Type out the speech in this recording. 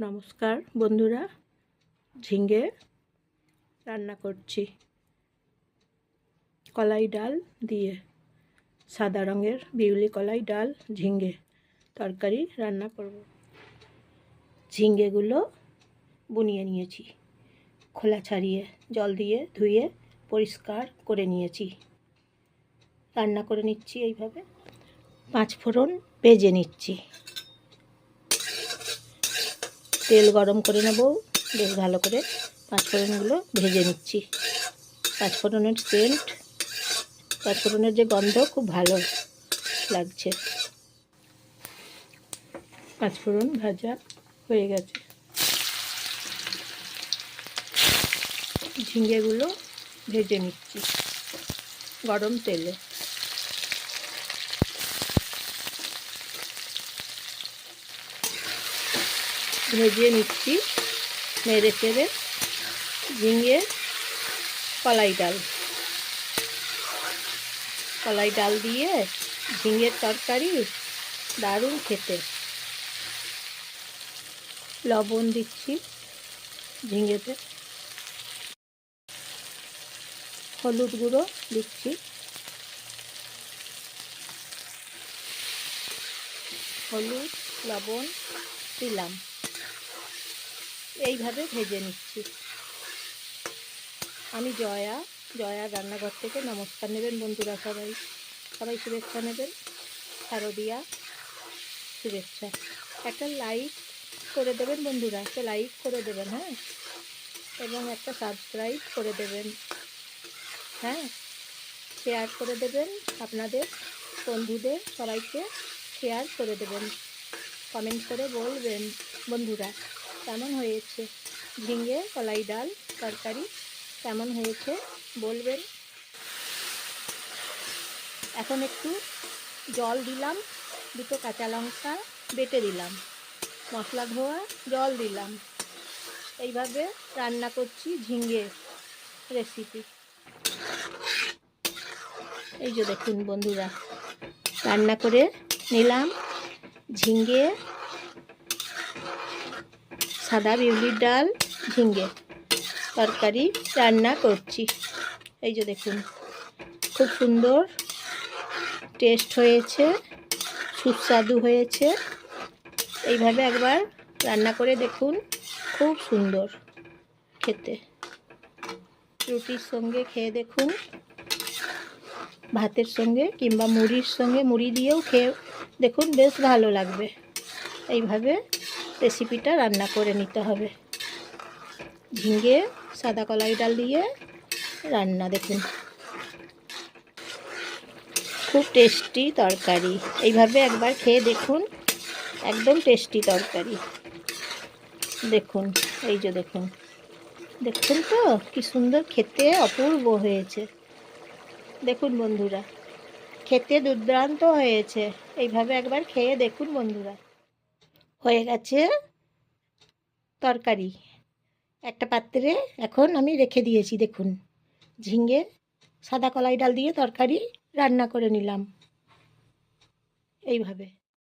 নমস্কার বন্ধুরা, ঝিঙ্গে রান্না করছি। কলাই ডাল দিয়ে, সাদা রঙের বিউলি কলাই ডাল, ঝিঙ্গে তরকারি রান্না করব। ঝিঙ্গেগুলো বুনিয়ে নিয়েছি, খোলা ছাড়িয়ে, জল দিয়ে ধুয়ে পরিষ্কার করে নিয়েছি। রান্না করে নিচ্ছি এইভাবে। পাঁচ ফোড়ন ভেজে নিচ্ছি। তেল গরম করে নেব। বেশ ভালো করে পাঁচফোড়নগুলো ভেজে নিচ্ছি। পাঁচফোড়নের সেন্ট পাঁচফোড়নের যে গন্ধ খুব ভালো লাগছে। পাঁচফোড়ন ভাজা হয়ে গেছে। ঝিঙ্গেগুলো ভেজে নিচ্ছি গরম তেলে। ভেজে নিচ্ছি, নেড়ে চেড়ে ঝিঙে, কলাই ডাল। কলাই ডাল দিয়ে ঝিঙের তরকারি দারুণ খেতে। লবণ দিচ্ছি ঝিঙেতে। হলুদ গুঁড়ো দিচ্ছি। হলুদ, লবণ দিলাম। এইভাবে ভেজে নিচ্ছি। আমি জয়া জয়া রান্নাঘর থেকে নমস্কার নেবেন বন্ধুরা সবাই। সবাই শুভেচ্ছা নেবেন। শারদিয়া, শুভেচ্ছা। একটা লাইক করে দেবেন বন্ধুরা, একটা লাইক করে দেবেন হ্যাঁ? এবং একটা সাবস্ক্রাইব করে দেবেন হ্যাঁ? শেয়ার করে দেবেন আপনাদের বন্ধুদের, সবাইকে শেয়ার করে দেবেন। কমেন্ট করে বলবেন বন্ধুরা। কেমন হয়েছে? ঝিঙে, কলাই ডাল, তরকারি কেমন হয়েছে বলবেন? এখন একটু জল দিলাম, দুটো কাঁচা লঙ্কা বেটে দিলাম, মশলা ধোয়া, জল দিলাম। এইভাবে রান্না করছি ঝিঙে রেসিপি এই যে দেখুন বন্ধুরা, রান্না করে নিলাম ঝিঙ্গে সাদা বিউলির ডাল ঝিঙ্গে তরকারি রান্না করছি। এই যে দেখুন, খুব সুন্দর টেস্ট হয়েছে, সুস্বাদু হয়েছে। এইভাবে একবার রান্না করে দেখুন, খুব সুন্দর খেতে। রুটির সঙ্গে খেয়ে দেখুন, ভাতের সঙ্গে কিংবা মুড়ির সঙ্গে মুড়ি দিয়েও খেয়ে দেখুন, বেশ ভালো লাগবে। এইভাবে রেসিপিটা রান্না করে নিতে হবে। ঝিঙে, সাদা কলাই ডাল দিয়ে রান্না দেখুন। খুব টেস্টি তরকারি। এইভাবে একবার খেয়ে দেখুন, একদম টেস্টি তরকারি। দেখুন, এই যে দেখুন। দেখুন তো, কি সুন্দর খেতে অপূর্ব হয়েছে। দেখুন বন্ধুরা, খেতে দুর্দান্ত হয়েছে। এইভাবে একবার খেয়ে দেখুন বন্ধুরা। হয়ে গেছে তরকারি। একটা পাত্রে এখন আমি রেখে দিয়েছি, দেখুন। ঝিঙে, সাদা কলাই ডাল দিয়ে তরকারি রান্না করে নিলাম। এইভাবে।